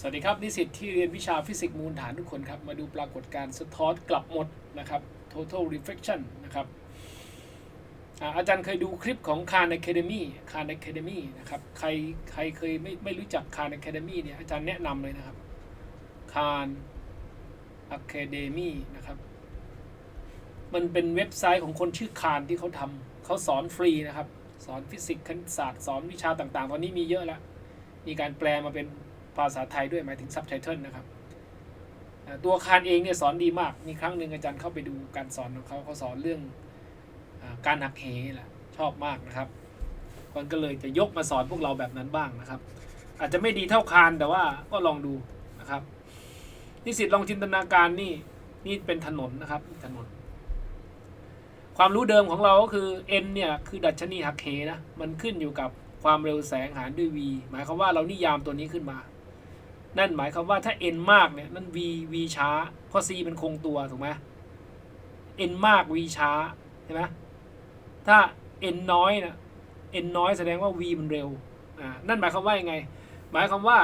สวัสดีครับ นิสิตที่เรียนวิชาฟิสิกส์มูลฐานทุกคนครับ มาดูปรากฏการณ์สะท้อนกลับหมดนะครับ total reflection นะครับอาจารย์เคยดูคลิปของ Khan Academy Khan Academy นะครับ ใครใครเคยไม่ไม่รู้จัก Khan Academy เนี่ยอาจารย์แนะนำเลยนะครับ Khan Academy นะครับ มันเป็นเว็บไซต์ของคนชื่อคานที่เขาทำเขาสอนฟรีนะครับ สอนฟิสิกส์คณิตศาสตร์ สอนวิชาต่างๆ ตอนนี้มีเยอะแล้ว มีการแปลมาเป็น ภาษาไทยด้วยหมายถึงซับไตเติลนะครับตัวคานเองเนี่ยสอนดีมาก มีครั้งหนึ่งอาจารย์เข้าไปดูการสอนของเขาเขาสอนเรื่องอการหักเหแหละชอบมากนะครับมันก็เลยจะยกมาสอนพวกเราแบบนั้นบ้างนะครับ อาจจะไม่ดีเท่าคานแต่ว่าก็ลองดูนะครับ นิสิตลองจินตนาการนี่นี่เป็นถนนนะครับถนน ความรู้เดิมของเราก็คือ n เนี่ยคือดัชนีหักเหนะมันขึ้นอยู่กับความเร็วแสงหารด้วย v หมายความว่าเรานิยามตัวนี้ขึ้นมา นั่นหมายความว่าถ้า n มากเนี่ยนั่น v v ช้า เพราะ c มันคงตัวถูกไหม n มาก v ช้าใช่ไหมถ้า n น้อยนะ n น้อยแสดงว่า v มันเร็วอ่านั่นหมายความว่ายังไง หมายความว่า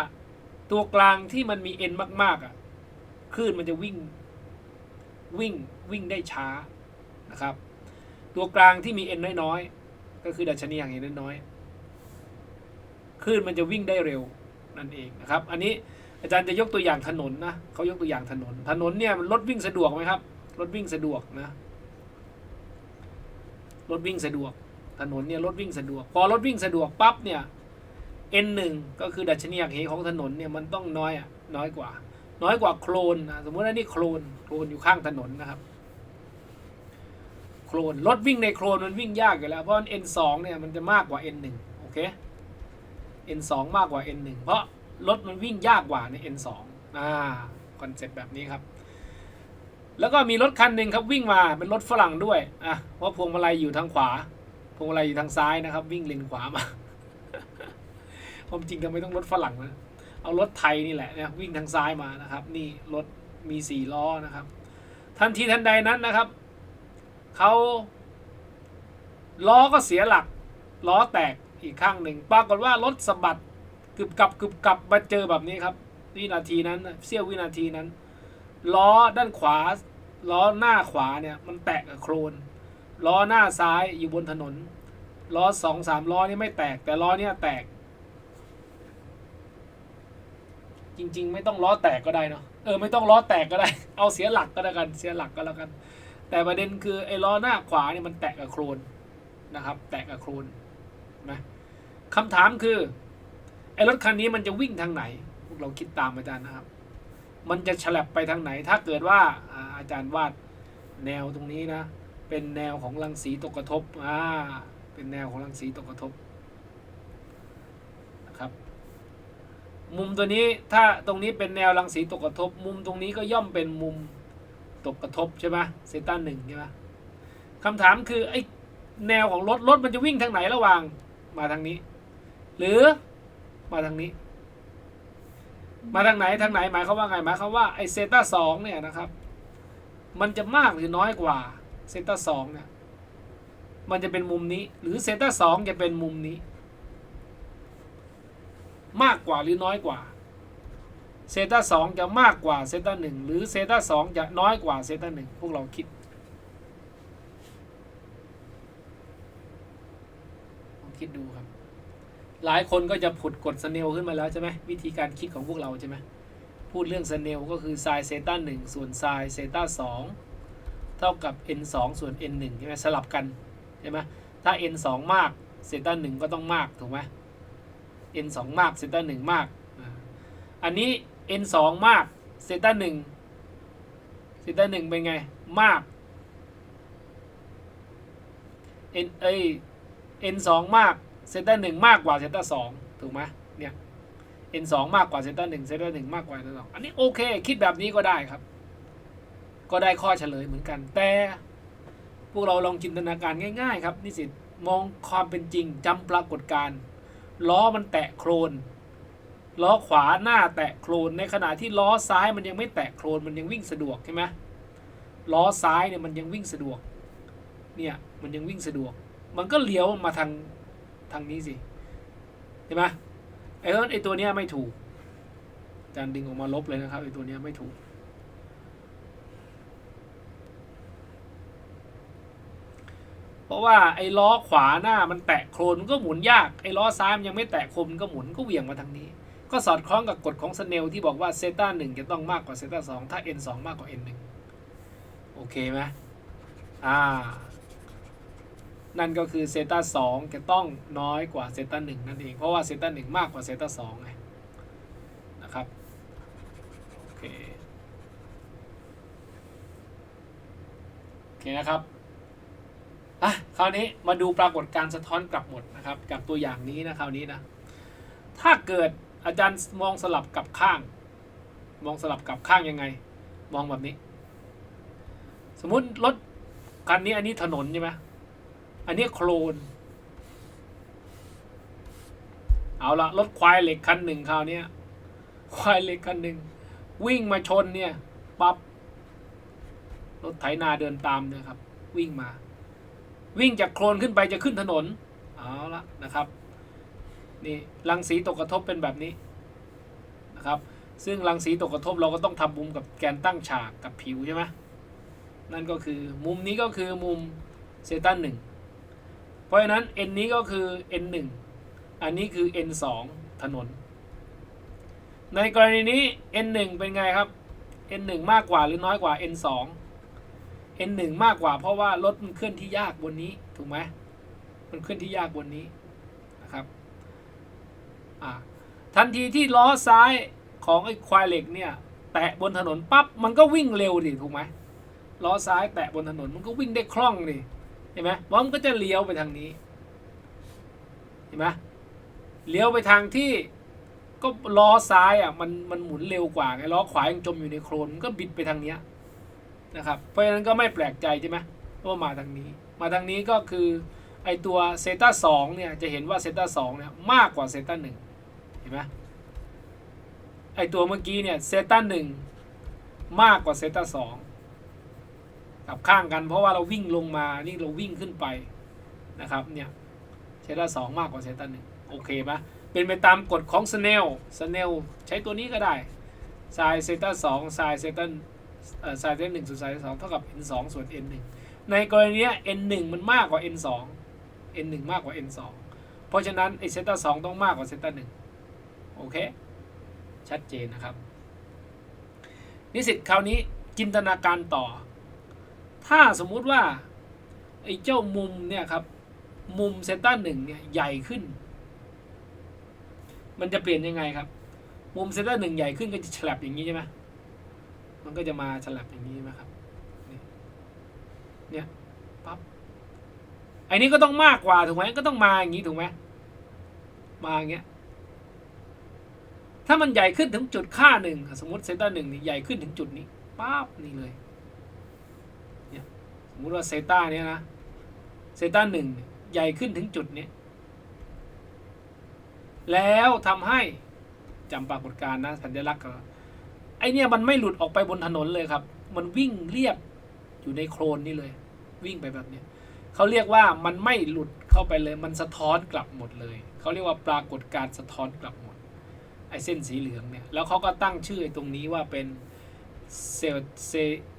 ตัวกลางที่มันมี n มากๆอะคลื่นมันจะวิ่งวิ่งวิ่งได้ช้านะครับ ตัวกลางที่มี n น้อยๆก็คือดัชนีอย่างเห็นน้อยๆคลื่นมันจะวิ่งได้เร็วนั่นเองนะครับ อันนี้ อาจารย์จะยกตัวอย่างถนนนะเขายกตัวอย่างถนน ถนนเนี่ยมันรถวิ่งสะดวกไหมครับ รถวิ่งสะดวกนะ รถวิ่งสะดวก ถนนเนี่ยรถวิ่งสะดวก พอรถวิ่งสะดวกปั๊บเนี่ย n หนึ่งก็คือดัชนีหักเหของถนนเนี่ยมันต้องน้อยอะน้อยกว่า น้อยกว่าโคลนนะสมมติว่านี่โคลนโคลนอยู่ข้างถนนนะครับ โคลนรถวิ่งในโคลนมันวิ่งยากอยู่แล้วเพราะ N2 เนี่ยมันจะมากกว่า N1 โอเค N2 มากกว่า N1 เพราะ รถมันวิ่งยากกว่าใน N2 อ่าคอนเซ็ปต์แบบนี้ครับ แล้วก็มีรถคันหนึ่งครับวิ่งมาเป็นรถฝรั่งด้วยอะเพราะพวงมาลัยอยู่ทางขวา พวงมาลัยอยู่ทางซ้ายนะครับ วิ่งเลนขวามาความจริงทำไมต้องรถฝรั่งนะเอารถไทยนี่แหละนะวิ่งทางซ้ายมานะครับ นี่รถมีสี่ล้อนะครับ ทันทีทันใดนั้นนะครับเขาล้อก็เสียหลักล้อแตกอีกข้างหนึ่งปรากฏว่ารถสะบัด บกับกึบกับมาเจอแบบนี้ครับ วินาทีนั้นเสี้ยววินาทีนั้น ล้อด้านขวา ล้อหน้าขวาเนี่ยมันแตกกับโครนล้อหน้าซ้ายอยู่บนถนน ล้อสองสามล้อนี่ไม่แตก แต่ล้อเนี่ยแตก จริง ๆ ไม่ต้องล้อแตกก็ได้เนาะเออไม่ต้องล้อแตกก็ได้ เอาเสียหลักก็แล้วกันเสียหลักก็แล้วกัน แต่ประเด็นคือไอ้ล้อหน้าขวาเนี่ยมันแตะกับโครนนะครับ แตะกับโครนนะคำถามคือ ไอ้รถคันนี้มันจะวิ่งทางไหน พวกเราคิดตามอาจารย์นะครับ มันจะฉลับไปทางไหน ถ้าเกิดว่าอาอาจารย์วาดแนวตรงนี้นะ เป็นแนวของรังสีตกกระทบอ่าเป็นแนวของรังสีตกกระทบนะครับ มุมตัวนี้ถ้าตรงนี้เป็นแนวรังสีตกกระทบ มุมตรงนี้ก็ย่อมเป็นมุมตกกระทบใช่ไหมเซต้าหนึ่งใช่ไหมคำถามคือไอ้แนวของรถรถมันจะวิ่งทางไหนระหว่างมาทางนี้ หรือ มาทางนี้ มาทางไหนทางไหนหมายเขาว่าไงหมายเขาว่าไอเซต้าสองเนี่ยนะครับ มันจะมากหรือน้อยกว่าเซต้าสองเนี่ยมันจะเป็นมุมนี้ หรือเซต้าสองจะเป็นมุมนี้ มากกว่าหรือน้อยกว่าเซต้าสองจะมากกว่าเซต้าหนึ่งหรือเซต้าสองจะน้อยกว่าเซต้าหนึ่งพวกเราคิดลองคิดดูครับ หลายคนก็จะผุดกฎสเนลขึ้นมาแล้วใช่ไหมวิธีการคิดของพวกเราใช่ไหมพูดเรื่องสเนลก็คือไซเซต้าหนึ่งส่วนไซเซต้าสองเท่ากับ n สองส่วน n หนึ่งใช่ไหมสลับกันใช่ไหมถ้า n สองมากเซต้าหนึ่งก็ต้องมากถูกไหม n สองมากเซต้าหนึ่งมาก อันนี้ n สองมากเซต้าหนึ่งเซต้าหนึ่งเป็นไงมาก n เอ้ย n สองมาก เซต้าหนึ่งมากกว่าเซต้าสองถูกไหมเนี่ย n สองมากกว่าเซต้าหนึ่งเซต้าหนึ่งมากกว่าเซต้าสองอันนี้โอเค คิดแบบนี้ก็ได้ครับ ก็ได้ข้อเฉลยเหมือนกัน แต่พวกเราลองจินตนาการง่าย ๆ ครับนิสิตมองความเป็นจริงจำปรากฏการณ์ล้อมันแตะโครนล้อขวาหน้าแตะโครนในขณะที่ล้อซ้ายมันยังไม่แตะโครนมันยังวิ่งสะดวกใช่ไหมล้อซ้ายเนี่ยมันยังวิ่งสะดวก เนี่ยมันยังวิ่งสะดวก มันก็เลี้ยวมาทาง ทางนี้สิใช่ไหมไอ้ต้นไอ้ตัวเนี้ยไม่ถูกอาจารดึงออกมาลบเลยนะครับไอ้ตัวเนี้ยไม่ถูก เพราะว่าไอ้ล้อขวาหน้ามันแตะโครนมันก็หมุนยากไอ้ล้อซ้ายมันยังไม่แตะโครนมันก็หมุนก็เหวี่ยงมาทางนี้ ก็สอดคล้องกับกฎของสเนลที่บอกว่าเซต้าหนึ่งจะต้องมากกว่าเซต้าสองถ้า n สองมากกว่า n หนึ่งโอเคไหมอ่า นั่นก็คือเซต้าสองจะต้องน้อยกว่าเซต้าหนึ่งนั่นเอง เพราะว่าเซต้าหนึ่งมากกว่าเซต้าสองไงนะครับโอเคโอเคนะครับอะคราวนี้มาดูปรากฏการณ์สะท้อนกลับหมดนะครับกับตัวอย่างนี้นะคราวนี้นะถ้าเกิดอาจารย์มองสลับกับข้าง มองสลับกับข้างยังไง มองแบบนี้ สมมุติรถคันนี้อันนี้ถนนใช่ไหม อันนี้โคลนเอาละรถควายเหล็กคันหนึ่งคราวนี้ควายเหล็กคันหนึ่งวิ่งมาชนเนี่ยปั๊บรถไถนาเดินตามเนี่ยครับ วิ่งมา วิ่งจากโคลนขึ้นไปจะขึ้นถนน เอาละนะครับ นี่รังสีตกกระทบเป็นแบบนี้นะครับ ซึ่งรังสีตกกระทบเราก็ต้องทำมุมกับแกนตั้งฉากกับผิวใช่ไหมนั่นก็คือมุมนี้ก็คือมุมเซตันหนึ่ง ราะฉะนั้น n นี้ก็คือ n หนึ่งอันนี้คือ n สองถนน ในกรณีนี้ n หนึ่งเป็นไงครับ n หนึ่งมากกว่าหรือน้อยกว่า n สอง n หนึ่งมากกว่าเพราะว่ารถมันเคลื่อนที่ยากบนนี้ถูกไหมมันเคลื่อนที่ยากบนนี้นะครับทันทีที่ล้อซ้ายของไอ้ควายเหล็กเนี่ยแตะบนถนนปั๊บมันก็วิ่งเร็วดิถูกไหมล้อซ้ายแตะบนถนนมันก็วิ่งได้คล่องดิ เห็นไหมเพรามันก็จะเลี้ยวไปทางนี้ เห็นไหมเลี้ยวไปทางที่ก็ล้อซ้ายอะมันมันหมุนเร็วกว่าไงล้อขวายังจมอยู่ในโคลนมันก็บิดไปทางเนี้ยนะครับ เพราะฉะนั้นก็ไม่แปลกใจใช่ไหมว่ามาทางนี้ มาทางนี้ก็คือไอตัวเซต้าสองเนี่ยจะเห็นว่าเซต้าสองเนี่ยมากกว่าเซต้าหนึ่งเห็นไหมไอตัวเมื่อกี้เนี่ยเซต้าหนึ่งมากกว่าเซต้าสอง กับข้างกัน เพราะว่าเราวิ่งลงมานี่เราวิ่งขึ้นไปนะครับเนี่ยเซต้าสองมากกว่าเซต้าหนึ่งโอเคปะเป็นไปตามกฎของสเนลสเนลใช้ตัวนี้ก็ได้ไซเซต้าสองไซเซต้าไซเซต้าหนึ่งส่วนไซเซต้าสองเท่ากับ n สองส่วน n หนึ่งในกรณีนี้ n หนึ่งมันมากกว่า n สอง n หนึ่งมากกว่า n สองเพราะฉะนั้นไอเซต้าสองต้องมากกว่าเซต้าหนึ่งโอเค ชัดเจนนะครับ นิสิตคราวนี้จินตนาการต่อ ถ้าสมมุติว่าไอ้เจ้ามุมเนี่ยครับ มุมเซต้าหนึ่งเนี่ยใหญ่ขึ้น มันจะเปลี่ยนยังไงครับ มุมเซต้าหนึ่งใหญ่ขึ้นก็จะฉลับอย่างนี้ใช่ไหมมันก็จะมาฉลับอย่างนี้ใช่ไหมครับเนี่ยปั๊บไอ้นี้ก็ต้องมากกว่าถูกไหมก็ต้องมาอย่างนี้ถูกไหมมาอย่างเงี้ยถ้ามันใหญ่ขึ้นถึงจุดค่าหนึ่งสมมติเซนต้าหนึ่งนี่ใหญ่ขึ้นถึงจุดนี้ปั๊บนี่เลย สมมติว่าเซต้าเนี่ยนะเซต้าหนึ่งใหญ่ขึ้นถึงจุดนี้ แล้วทำให้จำปรากฏการณ์นะสัญลักษณ์ก็ไอเนี่ยมันไม่หลุดออกไปบนถนนเลยครับ มันวิ่งเรียบอยู่ในโคลนนี่เลย วิ่งไปแบบเนี้ยเขาเรียกว่ามันไม่หลุดเข้าไปเลย มันสะท้อนกลับหมดเลยเขาเรียกว่าปรากฏการณ์สะท้อนกลับหมด ไอเส้นสีเหลืองเนี่ยแล้วเขาก็ตั้งชื่อไอตรงนี้ว่าเป็นเซลเซ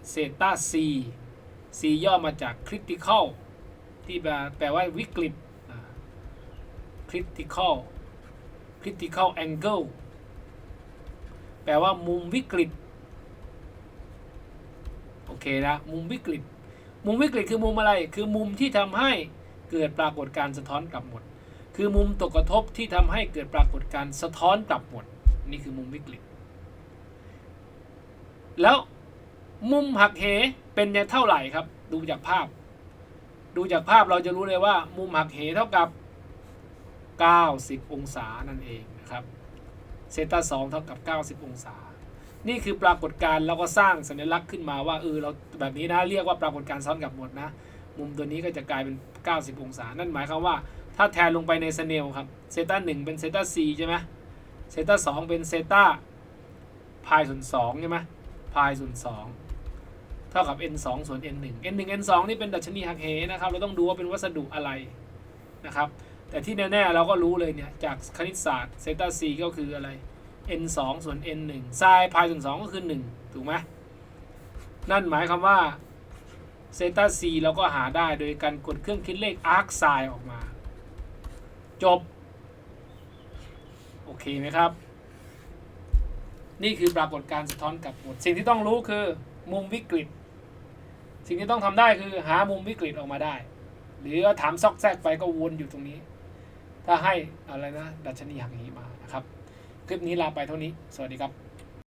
เซตาซี ซีย่อมาจากคริติคอลที่แปลว่าวิกฤตคริติคอลคริติคอลแองเกิลแปลว่ามุมวิกฤต โอเคนะ มุมวิกฤต มุมวิกฤตคือมุมอะไร คือมุมที่ทำให้เกิดปรากฏการสะท้อนกลับหมด คือมุมตกกระทบที่ทำให้เกิดปรากฏการสะท้อนกลับหมด นี่คือมุมวิกฤต แล้ว มุมหักเหเป็นเท่าไหร่ครับ ดูจากภาพ ดูจากภาพเราจะรู้เลยว่า มุมหักเหเท่ากับ 90 องศานั่นเองนะครับเซตาสองเท่ากับ 90 องศา นี่คือปรากฏการณ์เราก็สร้างสัญลักษณ์ขึ้นมาว่าเออเราแบบนี้นะเรียกว่าปรากฏการณ์ซ้อนกับหมดนะ มุมตัวนี้ก็จะกลายเป็น 90 องศา นั่นหมายความว่าถ้าแทนลงไปในสเนลครับเซตาหนึ่งเป็นเซตาสี่ใช่ไหมเซตาสองเป็นเซตาพายส่วนสองใช่ไหมพายส่วนสอง เท่ากับ n สองส่วน n หนึ่ง n หนึ่ง n สองนี่เป็นดัชนีหักเหนะครับ เราต้องดูว่าเป็นวัสดุอะไรนะครับ แต่ที่แน่ๆเราก็รู้เลยเนี่ย จากคณิตศาสตร์เซต้าซีก็คืออะไร n 2ส่วน n 1 sin พายส่วน 2 ก็คือ 1 ถูกไหมนั่นหมายความว่าเซต้า c เราก็หาได้โดยการกดเครื่องคิดเลข arc sin ออกมา จบ โอเคไหมครับ นี่คือปรากฏการณ์สะท้อนกลับหมด สิ่งที่ต้องรู้คือมุมวิกฤต สิ่งที่ต้องทำได้คือหามุมวิกฤตออกมาได้ หรือถามซอกแซกไปก็วนอยู่ตรงนี้ ถ้าให้อะไรนะ ดัชนีหักเหมานะครับ คลิปนี้ลาไปเท่านี้ สวัสดีครับ